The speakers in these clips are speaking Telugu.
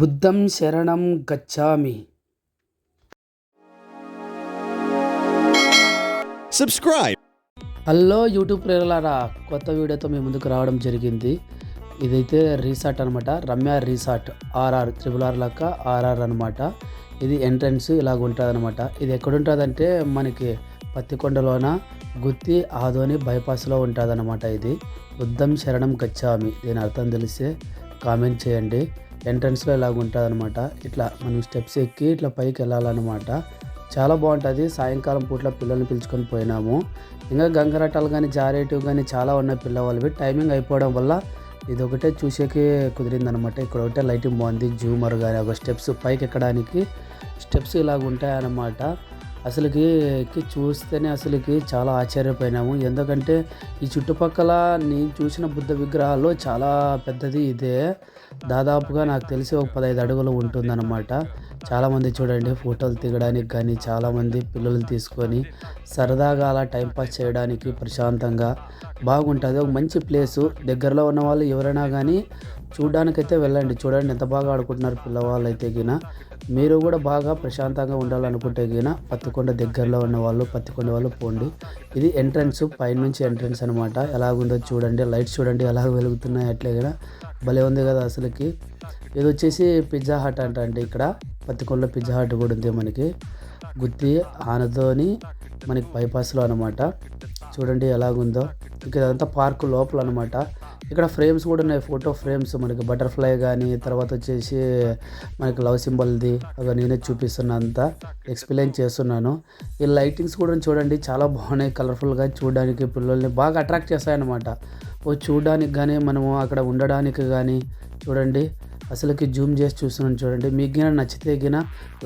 బుద్ధం శరణం గచ్ఛామి Subscribe. హలో యూట్యూబ్ ప్రేరలారా కొత్త వీడియోతో మీ ముందుకు రావడం జరిగింది. ఇదైతే రీసార్ట్ అనమాట Ramya resort RR triple R లెక్క ఆర్ఆర్ అనమాట ఇది ఎంట్రన్స్ ఇలాగ ఉంటుంది అనమాట ఇది ఎక్కడ ఉంటుందంటే మనకి పత్తికొండలోన గుత్తి ఆదోని బైపాస్లో ఉంటుంది అనమాట ఇది. బుద్ధం శరణం గచ్చామి. దీని అర్థం తెలిస్తే కామెంట్ చేయండి. ఎంట్రన్స్లో ఇలాగ ఉంటుంది అనమాట ఇట్లా మనం స్టెప్స్ ఎక్కి ఇట్లా పైకి వెళ్ళాలన్నమాట. చాలా బాగుంటుంది. సాయంకాలం పూట్ల పిల్లల్ని పిలుచుకొని పోయినాము. ఇంకా గంగరటాలు కానీ జారేటివి కానీ చాలా ఉన్నాయి పిల్లవాళ్ళవి టైమింగ్ అయిపోవడం వల్ల ఇది ఒకటే చూసేకి కుదిరిందనమాట ఇక్కడ ఒకటే లైటింగ్ బాగుంది. జూమర్ కానీ ఒక స్టెప్స్ పైకి ఎక్కడానికి స్టెప్స్ ఇలాగ ఉంటాయన్నమాట. అసలుకి ఎక్కి చూస్తేనే అసలుకి చాలా ఆశ్చర్యపోయినాము. ఎందుకంటే ఈ చుట్టుపక్కల నేను చూసిన బుద్ధ విగ్రహాల్లో చాలా పెద్దది ఇదే. దాదాపుగా నాకు తెలిసి ఒక పదహైదు అడుగులు ఉంటుందన్నమాట. చాలామంది చూడండి ఫోటోలు దిగడానికి కానీ చాలామంది పిల్లలు తీసుకొని సరదాగా అలా టైంపాస్ చేయడానికి ప్రశాంతంగా బాగుంటుంది. ఒక మంచి ప్లేసు. దగ్గరలో ఉన్న వాళ్ళు ఎవరైనా కానీ చూడడానికైతే వెళ్ళండి. చూడండి ఎంత బాగా ఆడుకుంటున్నారు పిల్లవాళ్ళు అయితే గిన. మీరు కూడా బాగా ప్రశాంతంగా ఉండాలనుకుంటే గిన పత్తికొండ దగ్గరలో ఉన్న వాళ్ళు పత్తికొండ వాళ్ళు పోండి. ఇది ఎంట్రన్స్ పైనుంచి ఎంట్రన్స్ అనమాట ఎలాగుందో చూడండి. లైట్స్ చూడండి ఎలా వెలుగుతున్నాయి అట్లే కూడా భలే ఉంది కదా అసలుకి. ఇది వచ్చేసి పిజ్జా హట్ అంట అంటే ఇక్కడ. పత్తికొండలో పిజ్జా హట్ కూడా ఉంది మనకి. గుత్తి ఆనతోని మనకి బైపాస్లో అనమాట చూడండి ఎలాగుందో. ఇంకా ఇదంతా పార్క్ లోపల అనమాట ఇక్కడ ఫ్రేమ్స్ కూడా ఉన్నాయి ఫోటో ఫ్రేమ్స్. మనకి బటర్ఫ్లై కానీ తర్వాత వచ్చేసి మనకి లవ్ సింబల్ది అవి నేనే చూపిస్తున్నా అంతా ఎక్స్ప్లెయిన్ చేస్తున్నాను. ఈ లైటింగ్స్ కూడా చూడండి చాలా బాగున్నాయి కలర్ఫుల్గా చూడడానికి పిల్లల్ని బాగా అట్రాక్ట్ చేస్తాయన్నమాట. ఓ చూడడానికి కానీ మనము అక్కడ ఉండడానికి కానీ చూడండి. అసలుకి జూమ్ చేసి చూస్తున్నాను చూడండి. మీకు గిన నచ్చితే గిన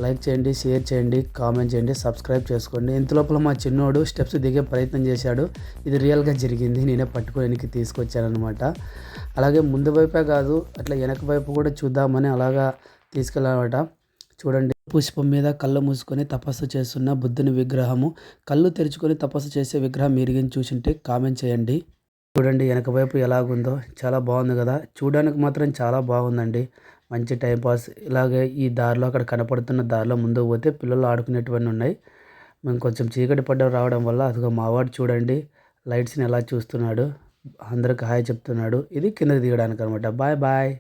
లైక్ చేయండి షేర్ చేయండి కామెంట్ చేయండి సబ్స్క్రైబ్ చేసుకోండి. ఇంత లోపల మా చిన్నోడు స్టెప్స్ దిగే ప్రయత్నం చేశాడు. ఇది రియల్గా జరిగింది. నేనే పట్టుకోడానికి తీసుకొచ్చానమాట అలాగే ముందు వైపే కాదు అట్లా వెనక వైపు కూడా చూద్దామని అలాగా తీసుకెళ్ళామట చూడండి. పుష్పం మీద కళ్ళు మూసుకొని తపస్సు చేస్తున్న బుద్ధుని విగ్రహము. కళ్ళు తెరుచుకొని తపస్సు చేసే విగ్రహం మీరు చూసింటే కామెంట్ చేయండి. చూడండి వెనక వైపు ఎలాగుందో. చాలా బాగుంది కదా. చూడడానికి మాత్రం చాలా బాగుందండి. మంచి టైంపాస్ ఇలాగే ఈ దారిలో అక్కడ కనపడుతున్న దారిలో ముందుకు పోతే పిల్లలు ఆడుకునేటివన్నీ ఉన్నాయి. మేము కొంచెం చీకటి పడ్డ రావడం వల్ల అదిగో మావాడు చూడండి. లైట్స్ని ఎలా చూస్తున్నాడు. అందరికి హాయ్ చెప్తున్నాడు. ఇది కిందకి దిగడానికి అనమాట బాయ్ బాయ్.